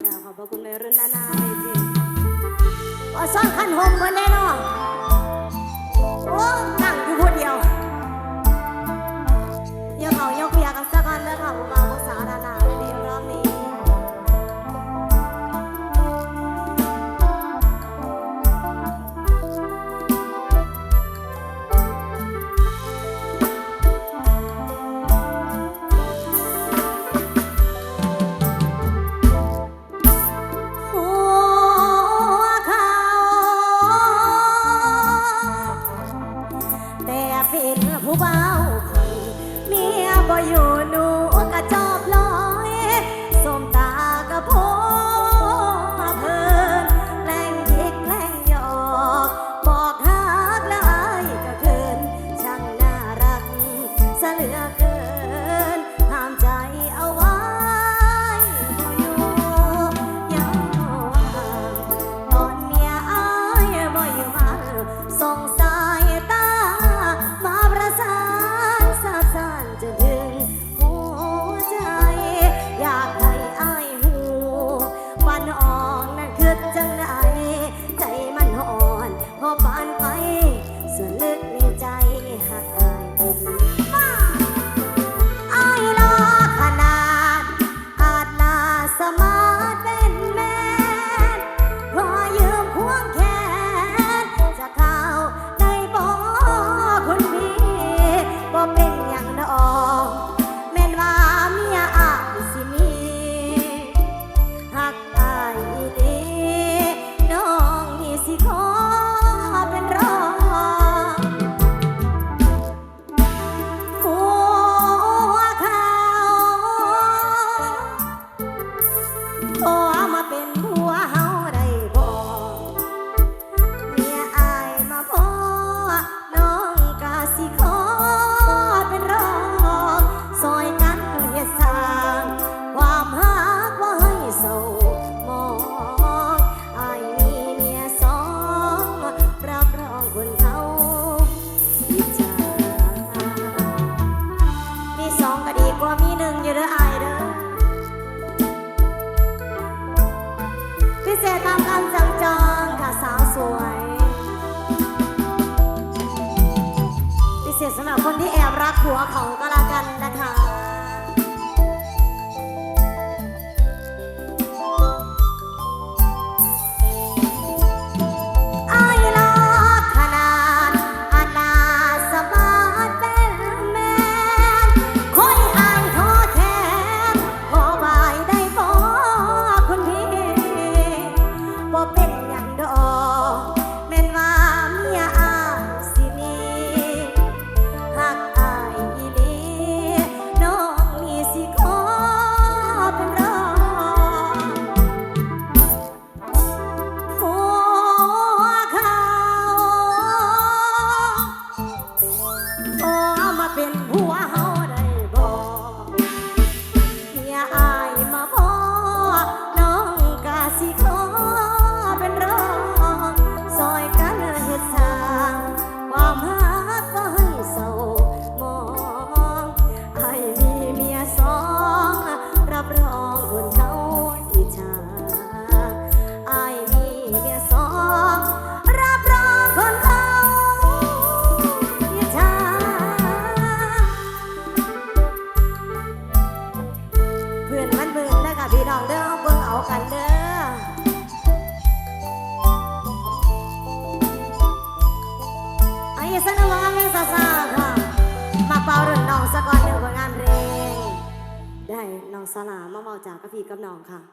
ขอบพระคุณในรุ่นานาเลยสิอสั่อนขันหงบนแน่นอนโอ้นั่งอยู่ bayon. Oh, I'm a bin. ตามคำจังจองค่ะสาวสวยพิเศษสำหรับคนที่แอบรักหัวเขาก็แล้ว กันเด้อไอ้สนุกว่าเพลงซสซาค่ะ มาเป่ารุ่นน้องสะก่อนหนึ่งผลงานเพลงได้น้องสลามาเมาจากกะพีกับน้องค่ะ